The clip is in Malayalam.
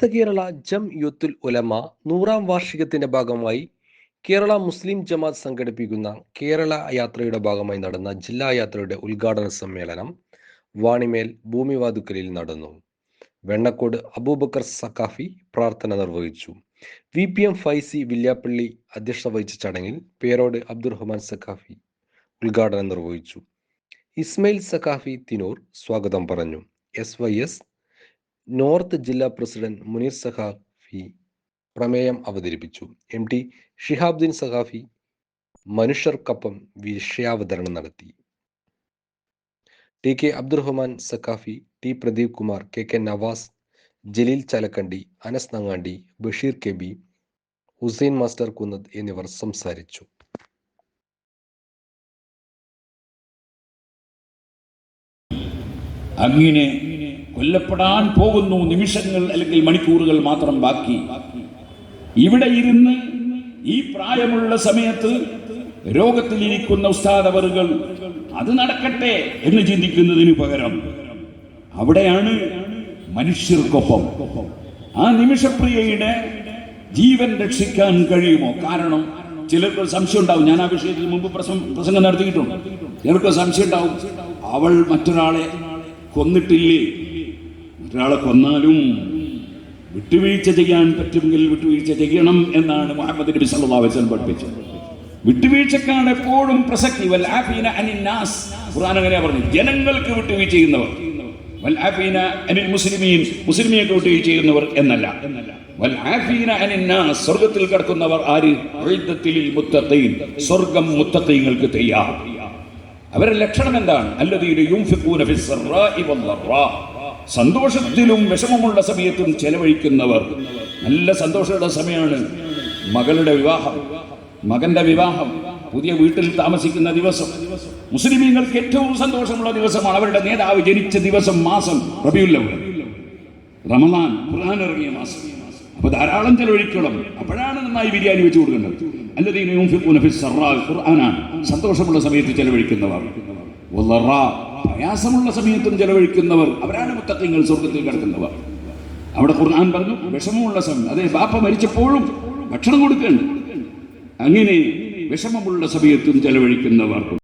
സമസ്ത കേരള ജം യുത്തുൽ ഉലമ നൂറാം വാർഷികത്തിന്റെ ഭാഗമായി കേരള മുസ്ലിം ജമാത്ത് സംഘടിപ്പിക്കുന്ന കേരള യാത്രയുടെ ഭാഗമായി നടന്ന ജില്ലാ യാത്രയുടെ ഉദ്ഘാടന സമ്മേളനം വാണിമേൽ ഭൂമിവാതുക്കലിൽ നടന്നു. വെണ്ണക്കോട് അബൂബക്കർ സക്കാഫി പ്രാർത്ഥന നിർവഹിച്ചു. V P M Faizy Villiappally അധ്യക്ഷത വഹിച്ച ചടങ്ങിൽ പേരോട് അബ്ദുറഹ്മാൻ സക്കാഫി ഉദ്ഘാടനം നിർവഹിച്ചു. ഇസ്മയിൽ സക്കാഫി തിനൂർ സ്വാഗതം പറഞ്ഞു. എസ് വൈ എസ് നോർത്ത് ജില്ലാ പ്രസിഡന്റ് മുനീർ സഖാഫി പ്രമേയം അവതരിപ്പിച്ചു. എം ടി ഷിഹാബ്ദീൻ സഖാഫി മനുഷ്യർക്കൊപ്പം വിഷയാവതരണം നടത്തി. T K Abdurahman Saqafi T Pradeep Kumar K K Navas Jaleel Chalakkandi Anas Nangandi Basheer K B Hussain master Kunnath എന്നിവർ സംസാരിച്ചു. അങ്ങനെ കൊല്ലപ്പെടാൻ പോകുന്നു നിമിഷങ്ങൾ അല്ലെങ്കിൽ മണിക്കൂറുകൾ മാത്രം ബാക്കി. ഇവിടെ ഇരുന്ന് ഈ പ്രായമുള്ള സമയത്ത് രോഗത്തിലിരിക്കുന്ന ഉസ്താദവറുകൾ അത് നടക്കട്ടെ എന്ന് ചിന്തിക്കുന്നതിന് പകരം അവിടെയാണ് മനുഷ്യർക്കൊപ്പം. ആ നിമിഷപ്രിയയുടെ ജീവൻ രക്ഷിക്കാൻ കഴിയുമോ? കാരണം ചിലർക്ക് സംശയം ഉണ്ടാവും. ഞാൻ ആ വിഷയത്തിൽ മുമ്പ് പ്രസംഗം നടത്തിയിട്ടുണ്ട്. ചിലർക്ക് സംശയം ഉണ്ടാവും. അവൾ മറ്റൊരാളെ കൊന്നിട്ടില്ലേ? മറ്റൊരാളെ കൊന്നാലും വിട്ടുവീഴ്ച ചെയ്യാൻ പറ്റുമെങ്കിൽ വിട്ടുവീഴ്ച ചെയ്യണം എന്നാണ് മുഹമ്മദ് നബി സല്ലല്ലാഹു അലൈഹി വസല്ലം പഠിപ്പിച്ചത്. വിട്ടുവീഴ്ചക്കാണ് എപ്പോഴും പ്രസക്തി. വൽ ആഫീന അനിൽ നാസ്. ഖുർആൻ അങ്ങനെയാ പറഞ്ഞു ജനങ്ങൾക്ക് വിട്ടുവീഴ്ച ചെയ്യുന്നവർ. വൽ ആഫീന അനിൽ മുസ്ലിമീൻ. മുസ്ലിമിയൊക്കെ വിട്ടുവീഴ്ച ചെയ്യുന്നവർ എന്നല്ല. വൽ ആഫീന അനിൽ നാസ്. സ്വർഗത്തിൽ കിടക്കുന്നവർ ആര്? ഉഇദ്ദത്തിൽ മുത്തഖീൻ. സ്വർഗം മുത്തഖീങ്ങൾക്ക് തയ്യാർ. അവരുടെ ലക്ഷണം എന്താണ്? അല്ലതീന യുംഫിഖൂന ഫിസ്സറാഇ വദ്ദറാ സന്തോഷത്തിലും വിഷമമുള്ള സമയത്തും ചെലവഴിക്കുന്നവർ. നല്ല സന്തോഷമുള്ള സമയമാണ് മകളുടെ വിവാഹം മകന്റെ വിവാഹം പുതിയ വീട്ടിൽ താമസിക്കുന്ന ദിവസം. മുസ്ലിമീങ്ങൾക്ക് ഏറ്റവും സന്തോഷമുള്ള ദിവസമാണ് അവരുടെ നേതാവ് ജനിച്ച ദിവസം മാസം റബിയുല്ലവൽ. റമദാൻ ഇറങ്ങിയ മാസം. അപ്പൊ ധാരാളം ചെലവഴിക്കണം. അപ്പോഴാണ് നന്നായി ബിരിയാണി വെച്ച് ഫിസ്സറാ ഖുർആനാണ്. സന്തോഷമുള്ള സമയത്ത് ചെലവഴിക്കുന്നവർ. പ്രയാസമുള്ള സമയത്തും ചെലവഴിക്കുന്നവർ അവരാണ് മുത്തക്കിങ്ങൾ സ്വർഗത്തിൽ കിടക്കുന്നവർ. അവിടെ ഖുർആൻ പറഞ്ഞു വിഷമമുള്ള സമയം. അതെ ബാപ്പ മരിച്ചപ്പോഴും ഭക്ഷണം കൊടുക്കേണ്ട അങ്ങനെ വിഷമമുള്ള സമയത്തും ചെലവഴിക്കുന്നവർ.